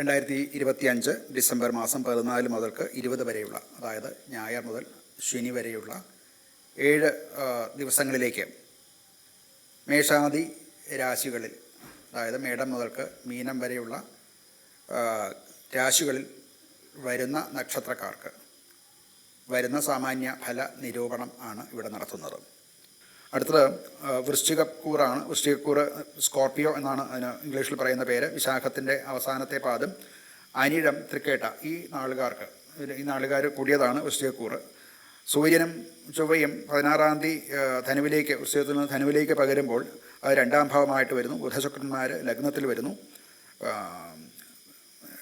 രണ്ടായിരത്തി ഇരുപത്തി അഞ്ച് ഡിസംബർ മാസം പതിനാല് മുതൽക്ക് ഇരുപത് വരെയുള്ള അതായത് ഞായർ മുതൽ ശനി വരെയുള്ള ഏഴ് ദിവസങ്ങളിലേക്ക് മേഷാദി രാശികളിൽ അതായത് മേടം മുതൽക്ക് മീനം വരെയുള്ള രാശികളിൽ വരുന്ന നക്ഷത്രക്കാർക്ക് വരുന്ന സാമാന്യ ഫല നിരൂപണം ആണ് ഇവിടെ നടത്തുന്നത്. അടുത്തത് വൃശ്ചികക്കൂറാണ്. വൃശ്ചികക്കൂറ് സ്കോർപ്പിയോ എന്നാണ് അതിന് ഇംഗ്ലീഷിൽ പറയുന്ന പേര്. വിശാഖത്തിന്റെ അവസാനത്തെ പാദം. അനിഴം തൃക്കേട്ട. ഈ നാളുകാർക്ക് ഈ നാളുകാർ കൂടിയതാണ് വൃശ്ചികക്കൂറ്. സൂര്യനും ചൊവ്വയും പതിനാറാം തീയതി ധനുവിലേക്ക് വൃശ്ചികത്തിൽ നിന്ന് ധനുവിലേക്ക് പകരുമ്പോൾ അത് രണ്ടാം ഭാവമായിട്ട് വരുന്നു. ബുധശുക്രന്മാർ ലഗ്നത്തിൽ വരുന്നു.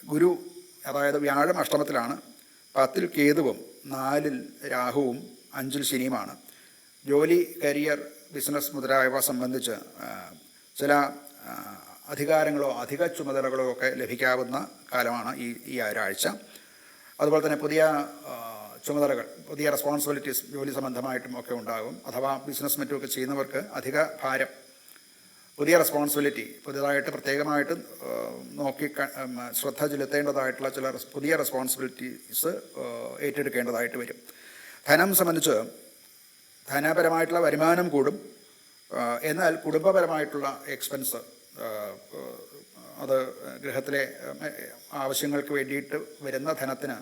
ഗുരു അതായത് വ്യാഴം അഷ്ടമത്തിലാണ്. പത്തിൽ കേതുവും നാലിൽ രാഹുവും അഞ്ചിൽ ശനിയുമാണ്. ജോലി കരിയർ ബിസിനസ് മുതലായവ സംബന്ധിച്ച് ചില അധികാരങ്ങളോ അധിക ചുമതലകളോ ഒക്കെ ലഭിക്കാവുന്ന കാലമാണ് ഈ ഈ ഒരാഴ്ച. അതുപോലെ തന്നെ പുതിയ ചുമതലകൾ പുതിയ റെസ്പോൺസിബിലിറ്റീസ് ജോലി സംബന്ധമായിട്ടും ഒക്കെ ഉണ്ടാകും. അഥവാ ബിസിനസ് മറ്റുമൊക്കെ ചെയ്യുന്നവർക്ക് അധിക ഭാരം പുതിയ റെസ്പോൺസിബിലിറ്റി പുതിയതായിട്ട് പ്രത്യേകമായിട്ട് നോക്കി ശ്രദ്ധ ചെലുത്തേണ്ടതായിട്ടുള്ള ചില പുതിയ റെസ്പോൺസിബിലിറ്റീസ് ഏറ്റെടുക്കേണ്ടതായിട്ട് വരും. ധനം സംബന്ധിച്ച് ധനപരമായിട്ടുള്ള വരുമാനം കൂടും. എന്നാൽ കുടുംബപരമായിട്ടുള്ള എക്സ്പെൻസ് അത് ഗൃഹത്തിലെ ആവശ്യങ്ങൾക്ക് വേണ്ടിയിട്ട് വരുന്ന ധനത്തിന്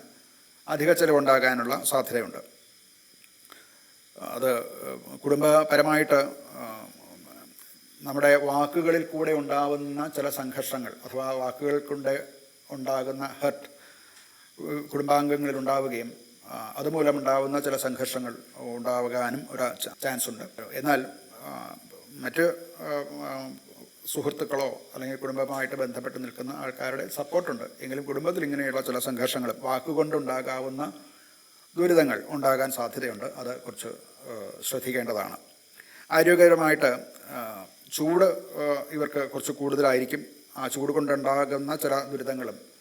അധിക ചെലവുണ്ടാകാനുള്ള സാധ്യതയുണ്ട്. അത് കുടുംബപരമായിട്ട് നമ്മുടെ വാക്കുകളിൽ കൂടെ ഉണ്ടാവുന്ന ചില സംഘർഷങ്ങൾ അഥവാ വാക്കുകൾ കൊണ്ട് ഉണ്ടാകുന്ന ഹർട്ട് കുടുംബാംഗങ്ങളിൽ ഉണ്ടാവുകയും ആ, അതുമൂലമുണ്ടാവുന്ന ചില സംഘർഷങ്ങൾ ഉണ്ടാകാനും ഒരു ചാൻസ് ഉണ്ട്. എന്നാൽ മറ്റ് സുഹൃത്തുക്കളോ അല്ലെങ്കിൽ കുടുംബമായിട്ട് ബന്ധപ്പെട്ട് നിൽക്കുന്ന ആൾക്കാരുടെ സപ്പോർട്ടുണ്ട്. എങ്കിലും കുടുംബത്തിൽ ഇങ്ങനെയുള്ള ചില സംഘർഷങ്ങൾ വാക്കുകൊണ്ടുണ്ടാകാവുന്ന ദുരിതങ്ങൾ ഉണ്ടാകാൻ സാധ്യതയുണ്ട്. അത് കുറച്ച് ശ്രദ്ധിക്കേണ്ടതാണ്. ആരോഗ്യകരമായിട്ട് ചൂട് ഇവർക്ക് കുറച്ച് കൂടുതലായിരിക്കും. ആ ചൂട് കൊണ്ടുണ്ടാകുന്ന ചില ദുരിതങ്ങളും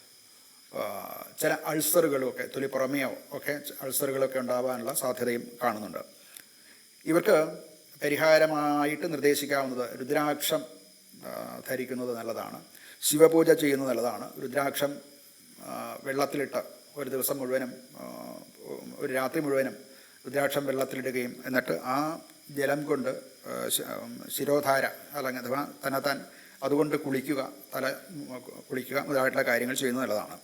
ചില അൾസറുകളും ഒക്കെ തൊലിപ്പുറമെയോ ഒക്കെ അൾസറുകളൊക്കെ ഉണ്ടാവാനുള്ള സാധ്യതയും കാണുന്നുണ്ട്. ഇവർക്ക് പരിഹാരമായിട്ട് നിർദ്ദേശിക്കാവുന്നത് രുദ്രാക്ഷം ധരിക്കുന്നത് നല്ലതാണ്. ശിവപൂജ ചെയ്യുന്നത് നല്ലതാണ്. രുദ്രാക്ഷം വെള്ളത്തിലിട്ട് ഒരു ദിവസം മുഴുവനും ഒരു രാത്രി മുഴുവനും രുദ്രാക്ഷം വെള്ളത്തിലിടുകയും എന്നിട്ട് ആ ജലം കൊണ്ട് ശിരോധാര അല്ലെങ്കിൽ അഥവാ തന്നെത്താൻ അതുകൊണ്ട് കുളിക്കുക തല കുളിക്കുക മുതലായിട്ടുള്ള കാര്യങ്ങൾ ചെയ്യുന്നത് നല്ലതാണ്.